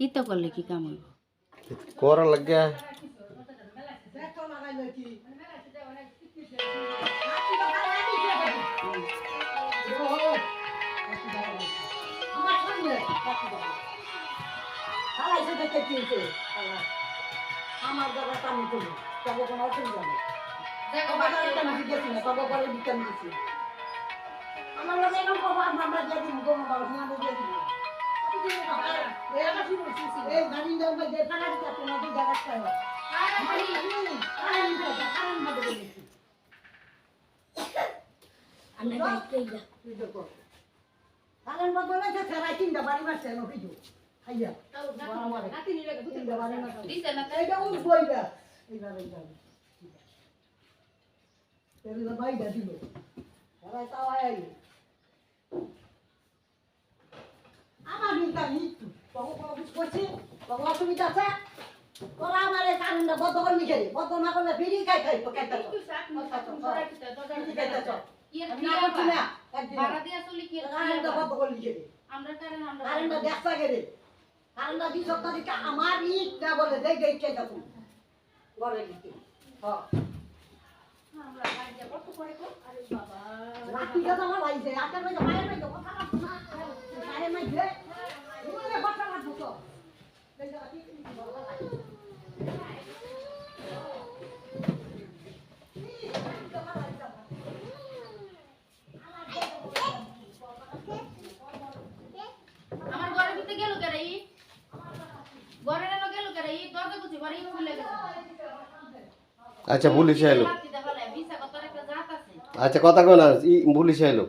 ইতো করলে কি কাম হইব? করা লাগে। আমার দ্বারা কামি করব তবে কোনো অসুবিধা নেই আমার লোক এরকম আমরা দিয়ে গোমা বাবা দিয়ে কারণ বদলে যে ফেরাই তিনটা বাড়ি মারছে ভিডিও খাইয়া তিনটা বাড়ি মারছে এইটা উঠ বইটা এইবার বাইটা দিল ফেরাই তাও আয় মৃত্যু তখন কোনো কিছু করছি তখন অসুবিধা আছে? তোরা আমার এই কারণটা বদ্ধ করে লিখে বদ্ধ না করলে ফিরি খাই খাই তো খাইতে আমার ইট না বলে দেখ দেখ কে বলে লিখে হ্যাঁ রাত্রিটা তো আমার লাগছে রাতের মধ্যে মায়ের মধ্যে কথা না। মায়ের মধ্যে উনুনে কথা লাগতো তো আমার ঘরের ভিতরে গেল কেন ই ঘরের এলো গেল কেন ই দরজা খুঁজি ঘরে ই খুলে গেছে আচ্ছা পুলিশ এলো আচ্ছা কথা কয় না ই পুলিশ এলো